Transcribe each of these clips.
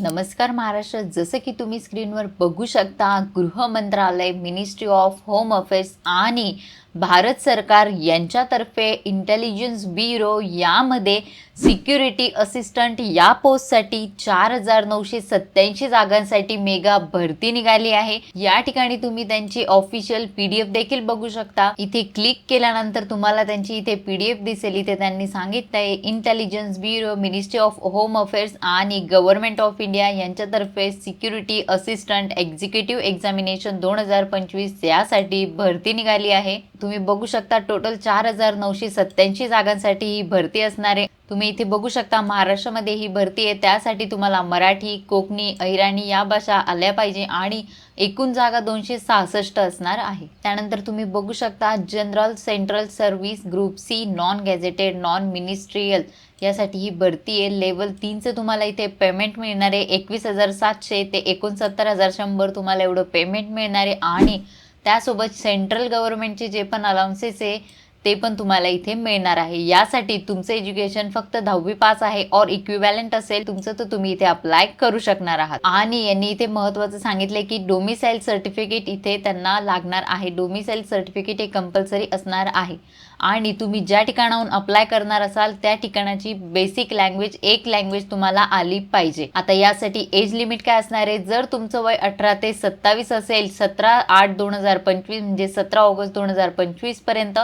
नमस्कार महाराष्ट्र. जसं की तुम्ही स्क्रीनवर बघू शकता गृह मंत्रालय मिनिस्ट्री ऑफ होम अफेअर्स आणि भारत सरकार यांच्यातर्फे इंटेलिजन्स ब्युरो यामध्ये सिक्युरिटी असिस्टंट या पोस्टसाठी चार हजार नऊशे सत्याऐंशी जागांसाठी मेगा भरती निघाली आहे. या ठिकाणी तुम्ही त्यांची ऑफिशियल पी डी एफ देखील बघू शकता. इथे क्लिक केल्यानंतर तुम्हाला त्यांची इथे पी डी एफ दिसेल. इथे त्यांनी सांगितलंय intelligence bureau ministry of home affairs and government of India यांच्यातर्फे सिक्युरिटी असिस्टंट एक्झिक्युटिव्ह एक्झामिनेशन दोन हजार पंचवीस यासाठी भरती निघाली आहे. तुम्ही बघू शकता टोटल चार हजार नऊशे सत्याऐंशी जागांसाठी ही भरती असणार आहे. तुम्ही इथे बघू शकता महाराष्ट्रामध्ये ही भरती आहे. त्यासाठी तुम्हाला मराठी कोकणी अहिराणी या भाषा आल्या पाहिजे आणि एकूण जागा दोनशे सहासष्ट असणार आहे. त्यानंतर तुम्ही बघू शकता general central service group C non gazetted non ministerial यासाठी ही भरती आहे. लेवल तीनचं तुम्हाला इथे पेमेंट मिळणार आहे. एकवीस हजार सातशे ते एकोणसत्तर हजार शंभर तुम्हाला एवढं पेमेंट मिळणार आहे. आणि त्यासोबत सेंट्रल गव्हर्नमेंटचे जे पण अलाउन्सेस आहे ते पण तुम्हाला इथे मिळणार आहे. यासाठी तुमचं एज्युकेशन फक्त दहावी पास आहे और इक्विव्हॅलेंट असेल तुमचं तर तुम्ही इथे अप्लाय करू शकणार आहात. आणि यांनी इथे महत्वाचं सांगितलंय की डोमिसाईल सर्टिफिकेट इथे त्यांना लागणार आहे. डोमिसाईल सर्टिफिकेट हे कंपल्सरी असणार आहे. आणि तुम्ही ज्या ठिकाणाहून अप्लाय करणार असाल त्या ठिकाणाची बेसिक लँग्वेज एक लँग्वेज तुम्हाला आली पाहिजे. आता यासाठी एज लिमिट काय असणार आहे? जर तुमचं वय अठरा ते सत्तावीस असेल सतरा आठ दोन हजार पंचवीस म्हणजे सतरा ऑगस्ट दोन हजार पंचवीसपर्यंत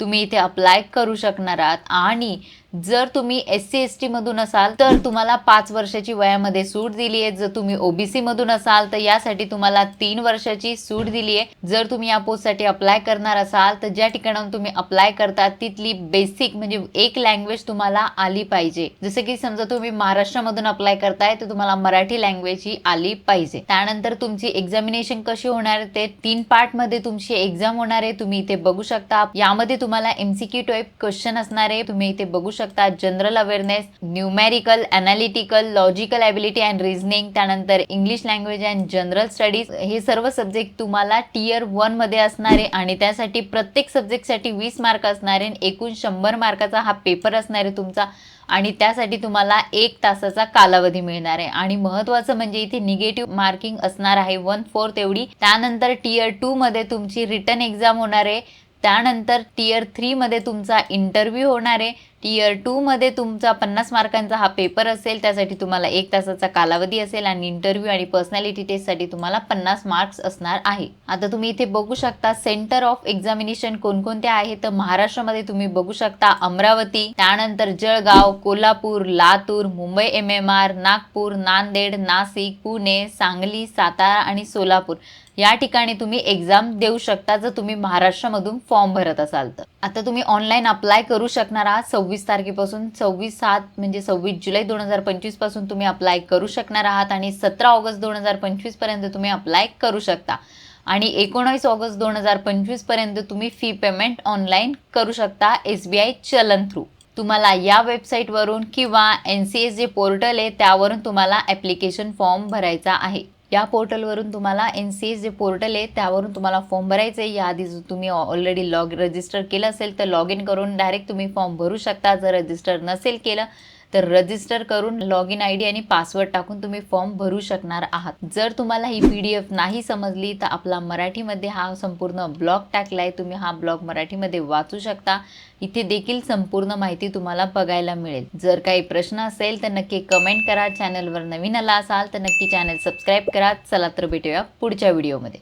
तुम्ही इथे अप्लाय करू शकणार आहात. आणि जर तुम्ही एस सी एस टीमधून असाल तर तुम्हाला पाच वर्षाची वयामध्ये सूट दिली आहे. जर तुम्ही ओबीसी मधून असाल तर यासाठी तुम्हाला तीन वर्षाची सूट दिली आहे. जर तुम्ही या पोस्टसाठी अप्लाय करणार असाल तर ज्या ठिकाणाहून तुम्ही अप्लाय करता तिथली बेसिक म्हणजे एक लँग्वेज तुम्हाला आली पाहिजे. जसं की समजा तुम्ही महाराष्ट्रामधून अप्लाय करताय तर तुम्हाला मराठी लँग्वेज ही आली पाहिजे. त्यानंतर तुमची एक्झामिनेशन कशी होणार ते तीन पार्टमध्ये तुमची एक्झाम होणार आहे. तुम्ही इथे बघू शकता. यामध्ये तुम्हाला एमसीक्यू टाईप क्वेश्चन असणार आहे. तुम्ही इथे बघू शकतात. General awareness numerical analytical logical ability and reasoning त्यानंतर English language and general studies हे सर्व सब्जेक्ट तुम्हाला टीयर वनमध्ये आणि त्यासाठी प्रत्येक सब्जेक्टसाठी वीस मार्क असणार एकूण शंभर मार्काचा हा पेपर असणार आहे तुमचा आणि त्यासाठी तुम्हाला एक तासाचा कालावधी मिळणार आहे. आणि महत्वाचं म्हणजे इथे निगेटिव्ह मार्किंग असणार आहे वन फोर्थ एवढी. त्यानंतर टीयर टू मध्ये तुमची रिटर्न एक्झाम होणार आहे. त्यानंतर टीयर थ्रीमध्ये तुमचा इंटरव्ह्यू होणार आहे. टीयर टूमध्ये तुमचा पन्नास मार्कांचा हा पेपर असेल त्यासाठी तुम्हाला एक तासाचा कालावधी असेल आणि इंटरव्ह्यू आणि पर्सनॅलिटी टेस्टसाठी तुम्हाला पन्नास मार्क्स असणार आहे. आता तुम्ही इथे बघू शकता सेंटर ऑफ एक्झामिनेशन कोणकोणते आहे तर महाराष्ट्रामध्ये तुम्ही बघू शकता अमरावती त्यानंतर Jalgaon Kolhapur Latur Mumbai M M R Nagpur Nanded Nashik Pune Sangli Satara आणि सोलापूर. या ठिकाणी तुम्ही एक्झाम देऊ शकता जर तुम्ही महाराष्ट्रामधून फॉर्म भरत असाल तर. आता तुम्ही ऑनलाईन अप्लाय करू शकणार आहात. सव्वीस तारखेपासून सव्वीस सात म्हणजे सव्वीस जुलै दोन हजार पंचवीसपासून तुम्ही अप्लाय करू शकणार आहात आणि सतरा ऑगस्ट दोन हजार पंचवीसपर्यंत तुम्ही अप्लाय करू शकता. आणि एकोणावीस ऑगस्ट दोन हजार पंचवीसपर्यंत तुम्ही फी पेमेंट ऑनलाईन करू शकता S B I challan through तुम्हाला या वेबसाईटवरून किंवा N C S J portal आहे त्यावरून तुम्हाला ॲप्लिकेशन फॉर्म भरायचा आहे. या पोर्टलवरून तुम्हाला एन सी एस जे पोर्टल आहे त्यावरून तुम्हाला फॉर्म भरायचं आहे. याआधी जर तुम्ही ऑलरेडी लॉग रजिस्टर केलं असेल तर लॉग इन करून डायरेक्ट तुम्ही फॉर्म भरू शकता. जर रजिस्टर नसेल केलं तर रजिस्टर करून लॉग इन आय डी आणि पासवर्ड टाकून तुम्ही फॉर्म भरू शकणार आहात. जर तुम्हाला ही पी डी एफ नाही समजली तर आपला मराठीमध्ये हा संपूर्ण ब्लॉग टाकला आहे तुम्ही हा ब्लॉग मराठीमध्ये वाचू शकता. इथे देखील संपूर्ण माहिती तुम्हाला बघायला मिळेल. जर काही प्रश्न असेल तर नक्की कमेंट करा. चॅनलवर नवीन आला असाल तर नक्की चॅनल सबस्क्राईब करा. चला तर भेटूया पुढच्या व्हिडिओमध्ये